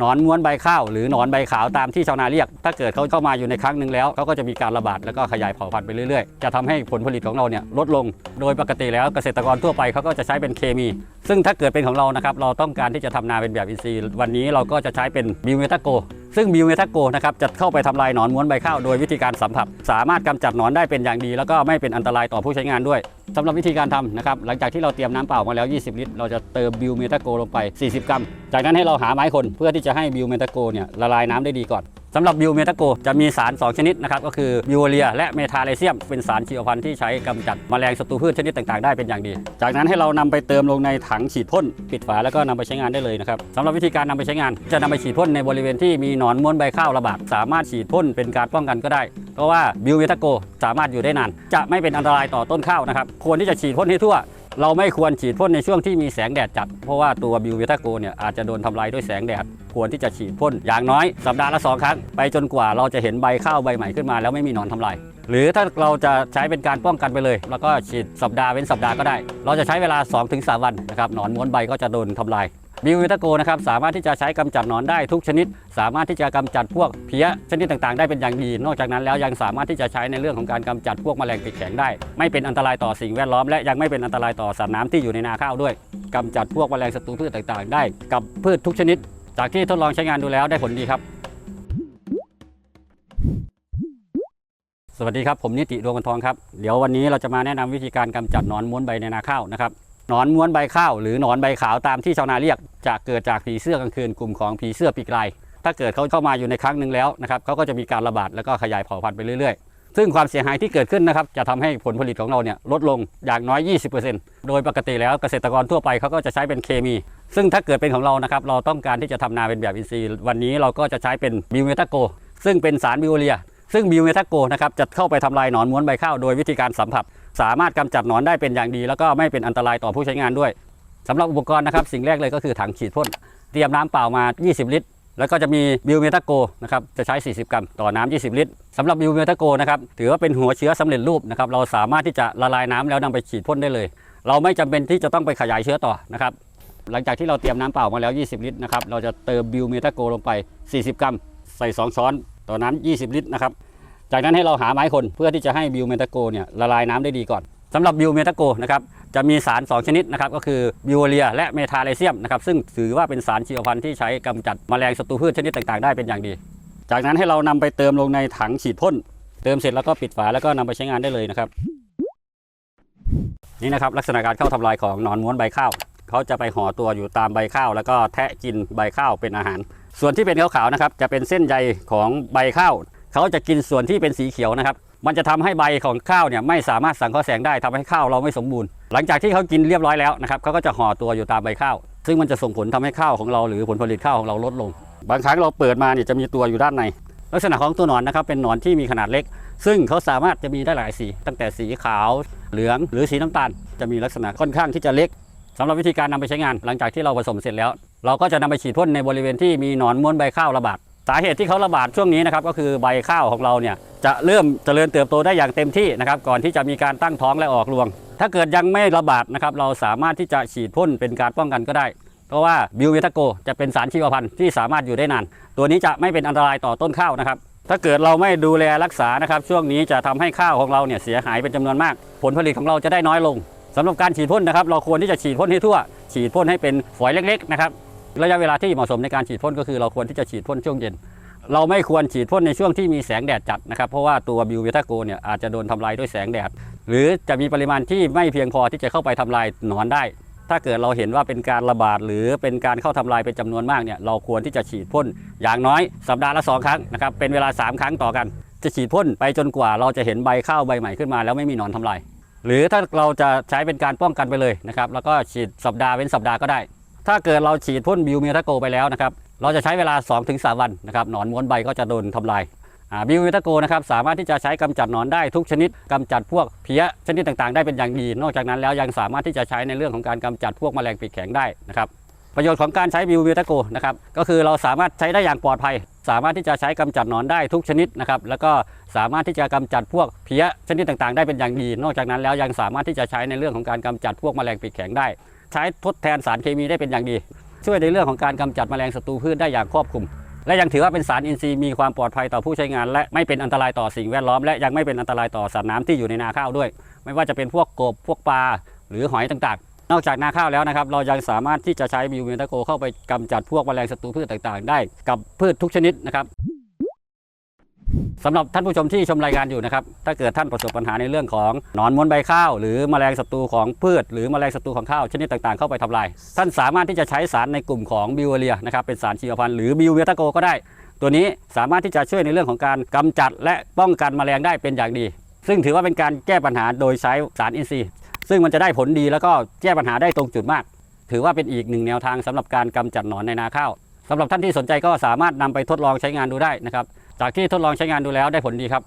หนอนม้วนใบข้าวหรือหนอนใบขาวตามที่ชาวนาเรียก ถ้าเกิดเขาเข้ามาอยู่ในครั้งหนึ่งแล้วเขาก็จะมีการระบาดแล้วก็ขยายเผ่าพันธุ์ไปเรื่อยๆ จะทำให้ผลผลิตของเราเนี่ยลดลง โดยปกติแล้วเกษตรกรทั่วไปเขาก็จะใช้เป็นเคมี ซึ่งถ้าเกิดเป็นของเรานะครับเราต้องการที่จะทำนาเป็นแบบอินทรีย์ วันนี้เราก็จะใช้เป็นบิวเมตาโก ซึ่งบิวเมทาโกนะครับจะเข้าไปทำลายหนอนม้วนใบข้าวโดยวิธีการสัมผัส สามารถกำจัดหนอนได้เป็นอย่างดี แล้วก็ไม่เป็นอันตรายต่อผู้ใช้งานด้วยสำหรับวิธีการทำนะครับหลังจากที่เราเตรียมน้ำเปล่ามาแล้ว 20 ลิตร เราจะเติมบิวเมทาโกลงไป 40 กรัม จากนั้นให้เราหาไม้คนเพื่อที่จะให้บิวเมทาโกเนี่ยละลายน้ำได้ดีก่อน สำหรับบิวเมทาโกจะมีสาร 2 ชนิดนะครับก็คือบิวเรียและเมทาเลเซียม เป็นสารชีวพันธุ์ที่ใช้กำจัดแมลงศัตรูพืชชนิดต่างๆได้เป็นอย่างดี จากนั้นให้เรานำไปเติมลงในถังฉีดพ่นปิดฝาแล้วก็นำไปใช้งานได้เลยนะครับสำหรับวิธีการนำไปใช้งาน จะนำไปฉีดพ่นในบริเวณที่มีหนอนม้วนใบข้าวระบาดสามารถฉีดพ่นเป็นการป้องกันก็ได้ เพราะว่าบิวเวทาโกสามารถอยู่ได้นาน จะไม่เป็นอันตรายต่อต้นข้าวนะครับควรที่จะฉีดพ่นให้ทั่วเราไม่ควรฉีดพ่นในช่วงที่มีแสงแดดจัด เพราะว่าตัวบิวเวทาโกเนี่ยอาจจะโดนทำลายด้วยแสงแดด ควรที่จะฉีดพ่นอย่างน้อยสัปดาห์ละสองครั้งไปจนกว่าเราจะเห็นใบข้าวใบใหม่ขึ้นมาแล้วไม่มีหนอนทำลายหรือถ้าเราจะใช้เป็นการป้องกันไปเลย แล้วก็ฉีดสัปดาห์เว้นสัปดาห์ก็ได้ เราจะใช้เวลา 2-3 วันนะครับหนอนม้วนใบก็จะโดนทำลายบิววิตาโกนะครับสามารถที่จะใช้กำจัดหนอนได้ทุกชนิด สามารถที่จะกำจัดพวกเพี้ยชนิดต่างๆ ได้เป็นอย่างดี นอกจากนั้นแล้วยังสามารถที่จะใช้ในเรื่องของการกำจัดพวกแมลงติดแข็งได้ ไม่เป็นอันตรายต่อสิ่งแวดล้อมและยังไม่เป็นอันตรายต่อสัตว์น้ำที่อยู่ในนาข้าวด้วยกำจัดพวกแมลงศัตรูพืชต่างๆ ได้กับพืชทุกชนิด จากที่ทดลองใช้งานดูแล้วได้ผลดีครับ สวัสดีครับ ผมนิติดวงกันทองครับ เดี๋ยววันนี้เราจะมาแนะนำวิธีการกำจัดหนอนม้วนใบในนาข้าวนะครับหนอนม้วนใบข้าวหรือหนอนใบขาวตามที่ชาวนาเรียกจะเกิดจากผีเสื้อกลางคืนกลุ่มของผีเสื้อปีกลายถ้าเกิดเขาเข้ามาอยู่ในครั้งหนึ่งแล้วนะครับเขาก็จะมีการระบาดแล้วก็ขยายเผ่าพันธุ์ไปเรื่อยๆ ซึ่งความเสียหายที่เกิดขึ้นนะครับจะทำให้ผลผลิตของเราเนี่ยลดลงอย่างน้อย 20%โดยปกติแล้วเกษตรกรทั่วไปเขาก็จะใช้เป็นเคมี ซึ่งถ้าเกิดเป็นของเรานะครับเราต้องการที่จะทำนาเป็นแบบอินทรีย์วันนี้เราก็จะใช้เป็นบิวเมทาโก ซึ่งเป็นสารบิวเรีย ซึ่งบิวเมทาโกนะครับจะเข้าไปทำลายหนอนม้วนใบข้าวโดยวิธีการสัมผัส สามารถกำจัดหนอนได้เป็นอย่างดี แล้วก็ไม่เป็นอันตรายต่อผู้ใช้งานด้วยสำหรับอุปกรณ์นะครับสิ่งแรกเลยก็คือถังฉีดพ่นเตรียมน้ำเปล่ามา 20 ลิตร แล้วก็จะมีบิวเมทาโกนะครับจะใช้ 40 กรัม ต่อน้ำ20 ลิตรสำหรับบิวเมทาโกนะครับถือว่าเป็นหัวเชื้อสำเร็จรูปนะครับเราสามารถที่จะละลายน้ำแล้วนำไปฉีดพ่นได้เลย เราไม่จำเป็นที่จะต้องไปขยายเชื้อต่อนะครับหลังจากที่เราเตรียมน้ำเปล่ามาแล้ว 20 ลิตรนะครับเราจะเติมบิวเมทาโกลงไป 40 กรัม ใส่ 2 ช้อน ต่อน้ำ20 ลิตรนะครับจากนั้นให้เราหาไม้คนเพื่อที่จะให้บิวเมทาโกเนี่ยละลายน้ำได้ดีก่อน สำหรับบิวเมทาโกนะครับจะมีสาร 2 ชนิดนะครับก็คือบิวเรียและเมทาเลเซียมนะครับซึ่งถือว่าเป็นสารชีวพันธุ์ที่ใช้กำจัดแมลงศัตรูพืชชนิดต่างๆได้เป็นอย่างดี จากนั้นให้เรานำไปเติมลงในถังฉีดพ่น เติมเสร็จแล้วก็ปิดฝาแล้วก็นำไปใช้งานได้เลยนะครับ นี่นะครับลักษณะการเข้าทำลายของหนอนม้วนใบข้าวเขาจะไปห่อตัวอยู่ตามใบข้าว แล้วก็แทะกินใบข้าวเป็นอาหาร ส่วนที่เป็นขาวๆนะครับจะเป็นเส้นใยของใบข้าวเขาจะกินส่วนที่เป็นสีเขียวนะครับ มันจะทำให้ใบของข้าวเนี่ยไม่สามารถสังเคราะห์แสงได้ทำให้ข้าวเราไม่สมบูรณ์ หลังจากที่เขากินเรียบร้อยแล้วนะครับเขาก็จะห่อตัวอยู่ตามใบข้าว ซึ่งมันจะส่งผลทำให้ข้าวของเราหรือผลผลิตข้าวของเราลดลง บางครั้งเราเปิดมาเนี่ยจะมีตัวอยู่ด้านใน ลักษณะของตัวหนอนนะครับเป็นหนอนที่มีขนาดเล็ก ซึ่งเขาสามารถจะมีได้หลายสี ตั้งแต่สีขาว เหลืองหรือสีน้ำตาล จะมีลักษณะค่อนข้างที่จะเล็กสำหรับวิธีการนำไปใช้งาน หลังจากที่เราผสมเสร็จแล้ว เราก็จะนำไปฉีดพ่นในบริเวณที่มีหนอนม้วนใบข้าวระบาด สาเหตุที่เขาระบาดช่วงนี้นะครับก็คือใบข้าวของเราเนี่ยจะเริ่มเจริญเติบโตได้อย่างเต็มที่นะครับก่อนที่จะมีการตั้งท้องและออกรวง ถ้าเกิดยังไม่ระบาดนะครับเราสามารถที่จะฉีดพ่นเป็นการป้องกันก็ได้ เพราะว่าบิวเวทาโกจะเป็นสารชีวพันธุ์ที่สามารถอยู่ได้นาน ตัวนี้จะไม่เป็นอันตรายต่อต้นข้าวนะครับถ้าเกิดเราไม่ดูแลรักษานะครับช่วงนี้จะทำให้ข้าวของเราเนี่ยเสียหายเป็นจำนวนมาก ผลผลิตของเราจะได้น้อยลงสำหรับการฉีดพ่นนะครับเราควรที่จะฉีดพ่นให้ทั่ว ฉีดพ่นให้เป็นฝอยเล็กๆนะครับ ระยะเวลาที่เหมาะสมในการฉีดพ่นก็คือเราควรที่จะฉีดพ่นช่วงเย็น เราไม่ควรฉีดพ่นในช่วงที่มีแสงแดดจัดนะครับ เพราะว่าตัวบิวเวทาโกเนี่ยอาจจะโดนทำลายด้วยแสงแดด หรือจะมีปริมาณที่ไม่เพียงพอที่จะเข้าไปทำลายหนอนได้ ถ้าเกิดเราเห็นว่าเป็นการระบาดหรือเป็นการเข้าทำลายเป็นจำนวนมากเนี่ยเราควรที่จะฉีดพ่นอย่างน้อยสัปดาห์ละสองครั้งนะครับเป็นเวลา 3 ครั้งต่อกัน จะฉีดพ่นไปจนกว่าเราจะเห็นใบข้าวใบใหม่ขึ้นมา แล้วไม่มีหนอนทำลายหรือถ้าเราจะใช้เป็นการป้องกันไปเลยนะครับแล้วก็ฉีดสัปดาห์เว้นสัปดาห์ก็ได้ ถ้าเกิดเราฉีดพ่นบิวเมทาโกไปแล้วนะครับ เราจะใช้เวลา 2-3 วันนะครับหนอนม้วนใบก็จะโดนทำลายบิวเมทาโกนะครับสามารถที่จะใช้กำจัดหนอนได้ทุกชนิดกำจัดพวกเพี้ยชนิดต่างๆ ได้เป็นอย่างดี นอกจากนั้นแล้วยังสามารถที่จะใช้ในเรื่องของการกำจัดพวกแมลงปีกแข็งได้นะครับประโยชน์ของการใช้บิวเมทาโกนะครับก็คือเราสามารถใช้ได้อย่างปลอดภัย สามารถที่จะใช้กำจัดหนอนได้ทุกชนิดนะครับแล้วก็สามารถที่จะกำจัดพวกเพี้ยชนิดต่างๆ ได้เป็นอย่างดี นอกจากนั้นแล้วยังสามารถที่จะใช้ในเรื่องของการกำจัดพวกแมลงปีกแข็งได้ ช้ทดแทนสารเคมีได้เป็นอย่างดี ช่วยในเรื่องของการกำจัดแมลงศัตรูพืชได้อย่างครอบคลุม และยังถือว่าเป็นสารอินทรีย์มีความปลอดภัยต่อผู้ใช้งาน และไม่เป็นอันตรายต่อสิ่งแวดล้อม และยังไม่เป็นอันตรายต่อสัตว์น้ำที่อยู่ในนาข้าวด้วย ไม่ว่าจะเป็นพวกกบพวกปลาหรือหอยต่างๆ นอกจากนาข้าวแล้วนะครับเรายังสามารถที่จะใช้บิวเมนตาโกเข้าไปกำจัดพวกแมลงศัตรูพืชต่างๆ ได้กับพืชทุกชนิดนะครับ สำหรับท่านผู้ชมที่ชมรายการอยู่นะครับ ถ้าเกิดท่านประสบปัญหาในเรื่องของหนอนม้วนใบข้าว หรือแมลงศัตรูของพืช หรือแมลงศัตรูของข้าวชนิดต่างๆเข้าไปทำลาย ท่านสามารถที่จะใช้สารในกลุ่มของบิวเรียนะครับเป็นสารชีวพันธุ์หรือบิวเวตาโกก็ได้ ตัวนี้สามารถที่จะช่วยในเรื่องของการกำจัด และป้องกันแมลงได้เป็นอย่างดี ซึ่งถือว่าเป็นการแก้ปัญหาโดยใช้สารอินทรีย์ซึ่งมันจะได้ผลดีแล้วก็แก้ปัญหาได้ตรงจุดมาก ถือว่าเป็นอีกหนึ่งแนวทางสำหรับการกำจัดหนอนในนาข้าวสำหรับท่านที่สนใจก็สามารถนำไปทดลองใช้งานดูได้นะครับ จากที่ทดลองใช้งานดูแล้วได้ผลดีครับ